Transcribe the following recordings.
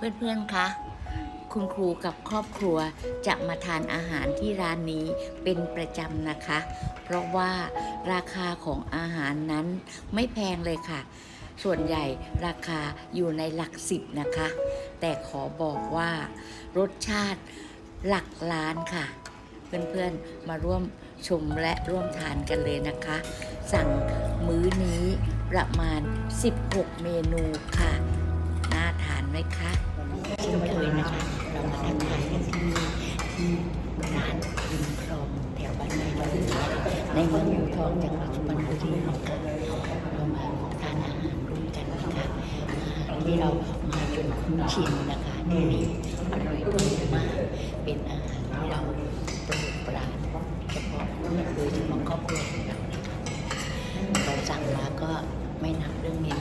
เพื่อนๆ คะ คุณครูกับครอบครัวจะมาทานอาหารที่ร้านนี้เป็นประจำนะคะ เพราะว่าราคาของอาหารนั้นไม่แพงเลยค่ะ ส่วนใหญ่ราคาอยู่ในหลักสิบนะคะ แต่ขอบอกว่ารสชาติหลักล้านค่ะ เพื่อนๆ มาร่วมชมและร่วมทานกันเลยนะคะ สั่งมื้อนี้ประมาณ 16 เมนูค่ะ น่าทานไหมคะ เช่นเคยนะคะเรามาทักทายกันที่นี่ที่ร้านริมคลองแถวบ้านในเราในเมืองอูทองจังหวัดสุพรรณบุรีนะคะเรามาทานอาหารร่วมกันนะคะที่เรามาจนคุ้นชินนะคะที่นี่อร่อยมากเป็นอาหารที่เราโปรดปรานเฉพาะโดยเฉพาะครอบครัวของเราเราสั่งมาก็ไม่นับเรื่องเมน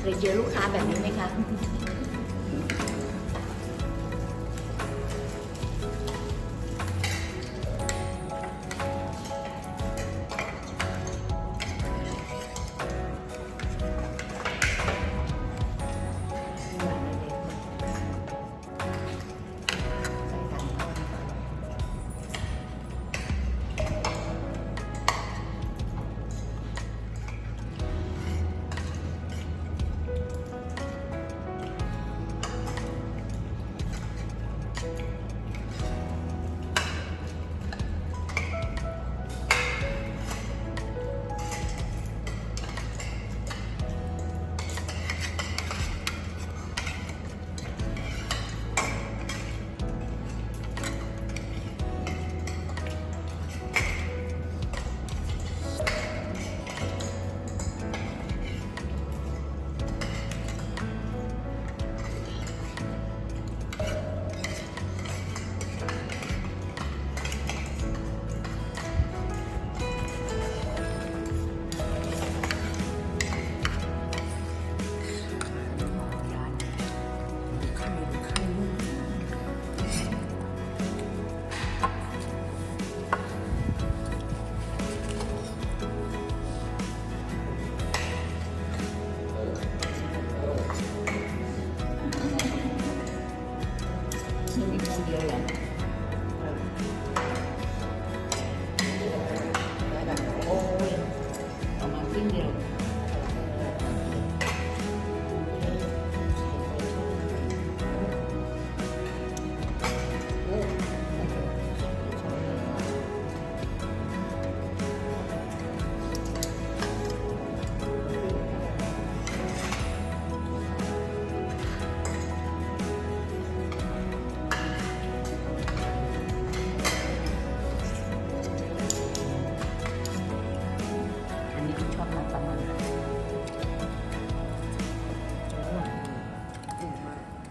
เคยเจอลูกค้าแบบนี้ไหมคะ มีค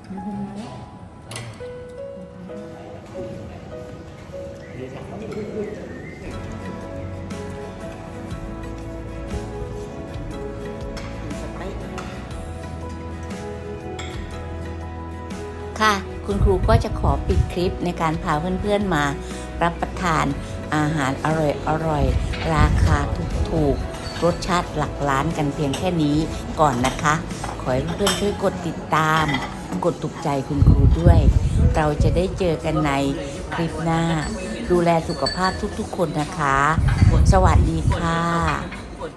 ค่ะ คุณครูก็จะขอปิดคลิปในการพาเพื่อนๆมารับประทานอาหารอร่อยอร่อยๆราคาถูกๆ รสชาติหลักล้านกันเพียงแค่นี้ก่อนนะคะ ขอให้เพื่อนๆช่วยกดติดตาม กดถูกใจคุณครูด้วย เราจะได้เจอกันในคลิปหน้า ดูแลสุขภาพทุกๆคนนะคะ สวัสดีค่ะ